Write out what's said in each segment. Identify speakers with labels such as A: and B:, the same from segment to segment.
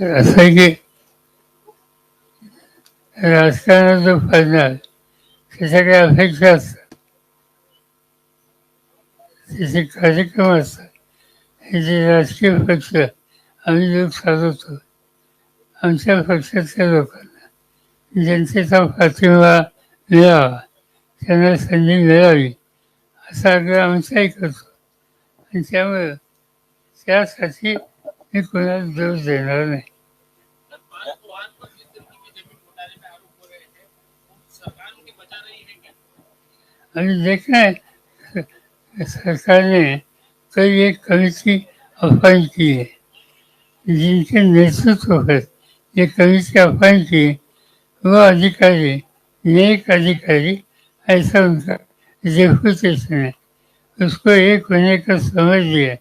A: तर असं की राजकारणात जो पडणार त्याच्याकडे अपेक्षा असतात. त्याचे कार्यक्रम असतात हे जे राजकीय पक्ष आम्ही लोक होतो. आमच्या पक्षातल्या लोकांना जनतेचा पाठिंबा मिळावा त्यांना संधी मिळावी असा आग्रह आमचाही करतो. आणि त्यामुळं त्यासाठी मी कोणाला दोष देणार नाही.
B: आणि जे काय
A: सरकारने तरीके एक कमिटी अपॉइंट की आहे. जिनके नेतृत्व पर ये कविता अपॉइंट की अधिकारी नेक अधिकारी ऐसा उनका रेपुटेशन इसमें उसको एक होने का समझ लिया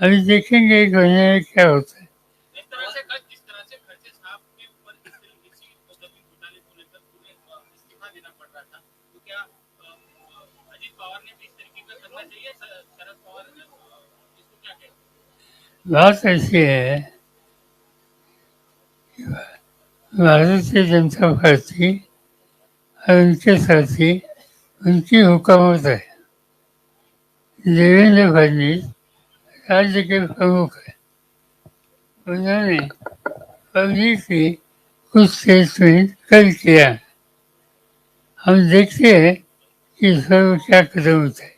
A: अभी देखेंगे एक होने में क्या होता है बात ऐसी है। भारतीय जनता पार्टी और उनके साथी, उनकी हुकूमत है। देवेंद्र फडणवीस राज्य के प्रमुख है। उन्होंने पब्लिकली कुछ स्टेटमेंट कल किया। हम देखते हैं कि इस क्या कदम उठाए।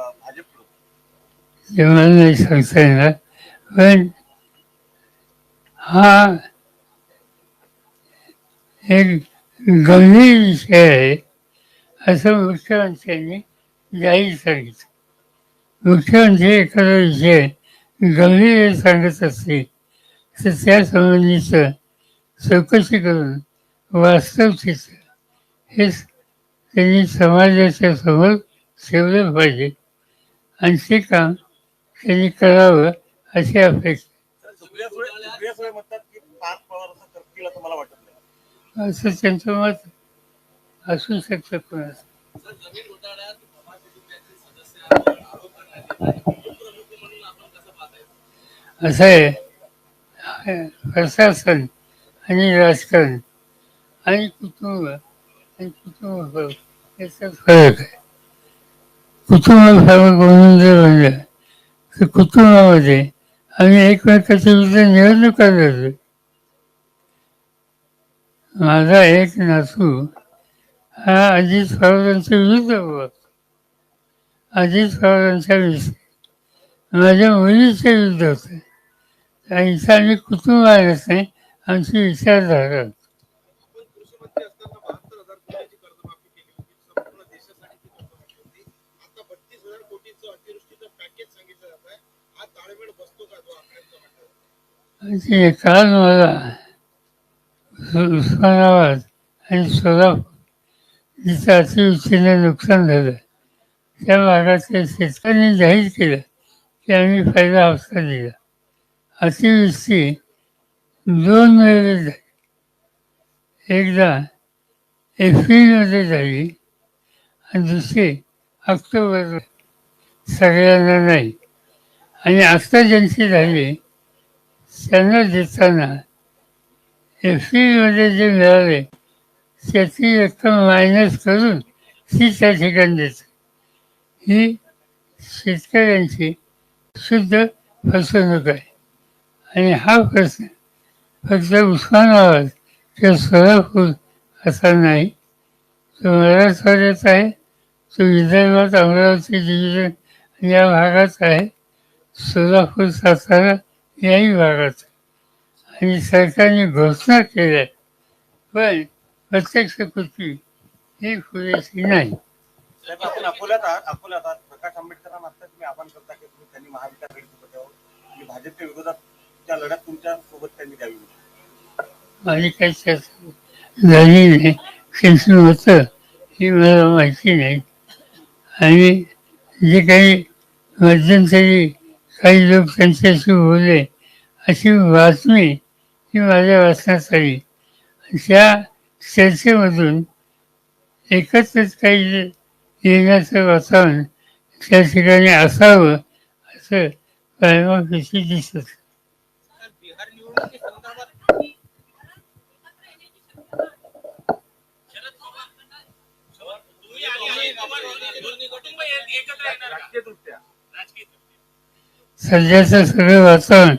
C: भाजपकडून?
A: जेवण नाही सांगता येणार. पण हा एक गंभीर विषय आहे असं मुख्यमंत्र्यांनी जाहीर सांगितलं. मुख्यमंत्री एखादा विषय गंभीर सांगत असतील तर त्यासंबंधीचं चौकशी करून वास्तव चित्र हे त्यांनी समाजाच्या समोर ठेवलं पाहिजे. आणि ते काम त्यांनी करावं अशी अपेक्षा.
C: असं
A: त्यांचं मत असू शकतं कोणाचं असं. आहे. प्रशासन आणि राजकारण आणि कुटुंब आणि कुटुंब याचा फरक आहे. कुटुंब फरक म्हणून जर म्हणलं तर कुटुंबामध्ये आम्ही एकमेकाच्या विरुद्ध निवडणुका लढलो माझा एक नातू हा अजित पवारांच्या विरुद्ध उभा अजित पवारांच्या विषयी. माझ्या मुलीच्या विरुद्ध होते. त्यांचं आम्ही कुटुंब आहे आमची विचारधारा
B: वाटा
A: म्हणजे मला उस्मानाबाद आणि सोलापूर जिथं अतिवृष्टीने नुकसान झालं. त्या भागातल्या शेतकऱ्यांनी जाहीर केलं की आम्ही फायदा हप्ता दिला. अतिवृष्टी दोन वेळेला झाली. एकदा एप्रिलमध्ये झाली आणि दुसरी ऑक्टोबर सगळ्यांना नाही. आणि आत्ता ज्यांची झाली त्यांना देताना एफ एप्रिलमध्ये जे मिळाले त्याची रक्कम मायनस करून ती त्या ठिकाणी देते ही शेतकऱ्यांची शुद्ध फसवणूक आहे आणि हा प्रश्न फक्त उस्मानाबाद किंवा सोलापूर असा नाही तो मराठवाड्यात आहे तो विदर्भात अमरावती डिव्हिजन या भागात आहे सोलापूर सातारा याही भागात आणि सरकारने घोषणा केल्या पण प्रत्यक्ष कृती ही पुरेशी नाही।
C: साहेब आपण अकोल्यात आहात अकोल्यात आहात. प्रकाश आंबेडकरांना आता तुम्ही आवाहन करता की तुम्ही त्यांनी महाविकास आघाडी सोबत यावं आणि भाजपच्या विरोधात त्या लढ्यात तुमच्यासोबत त्यांनी द्यावी.
A: माझी काही चर्चा झाली नाही होतं ही मला माहिती नाही. आणि जे काही मध्यंतरी काही लोक त्यांच्याशी बोलले अशी बातमी ही माझ्या वाचण्यात आली. त्या चर्चेमधून एकत्रच काही येण्याचं वातावरण त्या ठिकाणी असावं असं प्रायमापेशी दिसत.
B: तर
A: सध्याचं सगळं वातावरण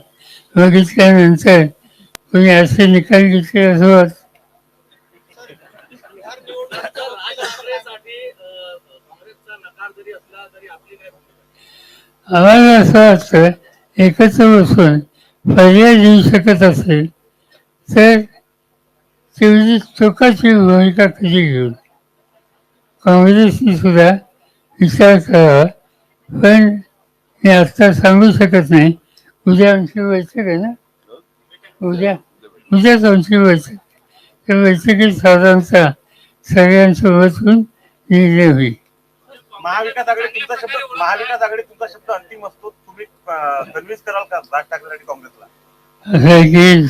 A: बघितल्यानंतर कोणी असे निकाल घेतले असो आम्हाला असं वाटतं एकत्र बसून पर्याय देऊ शकत असेल तर तेवढी चोखाची भूमिका कधी घेऊन काँग्रेसने सुद्धा विचार करावा पण मी आत्ता सांगू शकत नाही. उद्या आमची बैठक आहे ना? उद्या उद्याच आमची बैठक. त्या बैठकीत साधारणतः सगळ्यांसोबत होऊन निर्णय होईल.
C: महाविकास आघाडी तुमचा शब्द महाविकास आघाडी तुमचा शब्द अंतिम असतो. तुम्ही कन्व्हिन्स कराल का राज ठाकरे आणि काँग्रेसला?
A: असं आहे की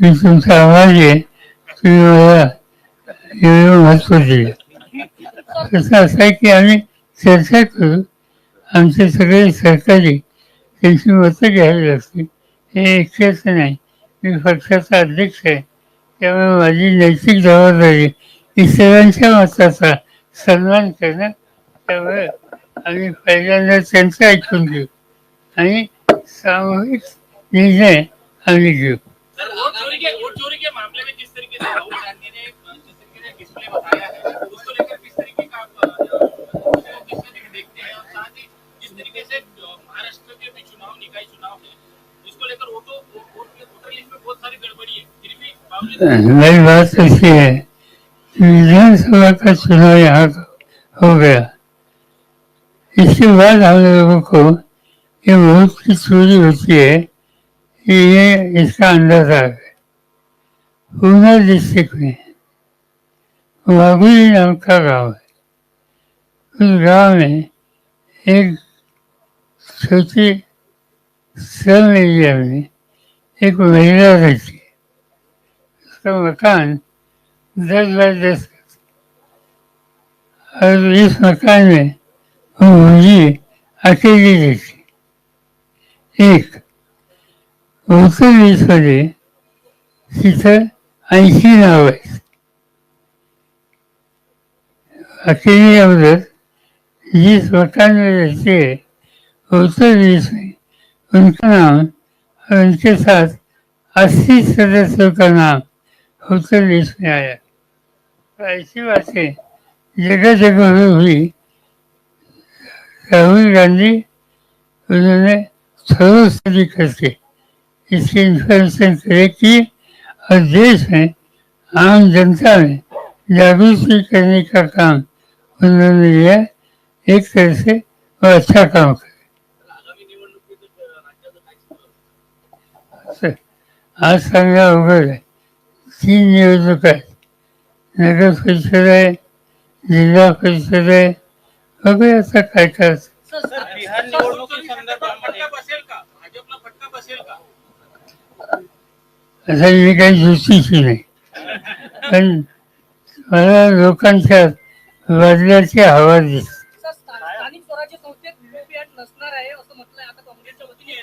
A: मी तुमचा आवाज आहे. तुम्ही मला एवढं महत्त्व दिलं. कसं असं आहे की आम्ही चर्चा करू. आमचे सगळे सहकारी त्यांची मतं घ्यावी लागतील. हे एकट्याचं नाही. मी पक्षाचा अध्यक्ष आहे. त्यामुळे माझी नैतिक जबाबदारी इतरांच्या मताचा सन्मान करणं त्यामुळे आम्ही पहिल्यांदा त्यांचं ऐकून घेऊ आणि सामूहिक निर्णय आम्ही घेऊ. मेरी बात ऐसी है। विधानसभा का चुनाव यहाँ हो गया। इसके बाद हम लोगों को ये बहुत की चोरी होती है ये इसका अंदाजा है। पूना डिस्ट्रिक्ट में वागुली नाम का गांव है। उस गांव में एक छोटी श्रम एरिया एक महिला रहती मकान दस बाय दस और इस मकान में वो मुझे अकेली रहती एक उत्तर वीसमध्ये तिथं ऐंशी नाव आहेत अकेली अगोदर जिस मकान में उत्तर वीस में उनका नाम और उनके साथ अस्सी सदस्यों का नाम उत्तर लिस्ट में आया। ऐसी बातें जगह जगह में हुई। राहुल गांधी उन्होंने थोड़ा स्टडी करके इसकी इंफॉर्मेशन कलेक्ट की और देश में आम जनता में जागृति करने का काम उन्होंने लिया। एक तरह से वो अच्छा काम कर आज सांगा अवघड आहे तीन निवडणूक आहेत. नगर परिषद आहे जिल्हा परिषद आहे. बघूया आता काय काय असं मी काही ज्योतिषी नाही. पण मला लोकांच्या बदलाची हवा दिसते.
D: नसणार आहे असं म्हटलंय आता काँग्रेसच्या वतीने.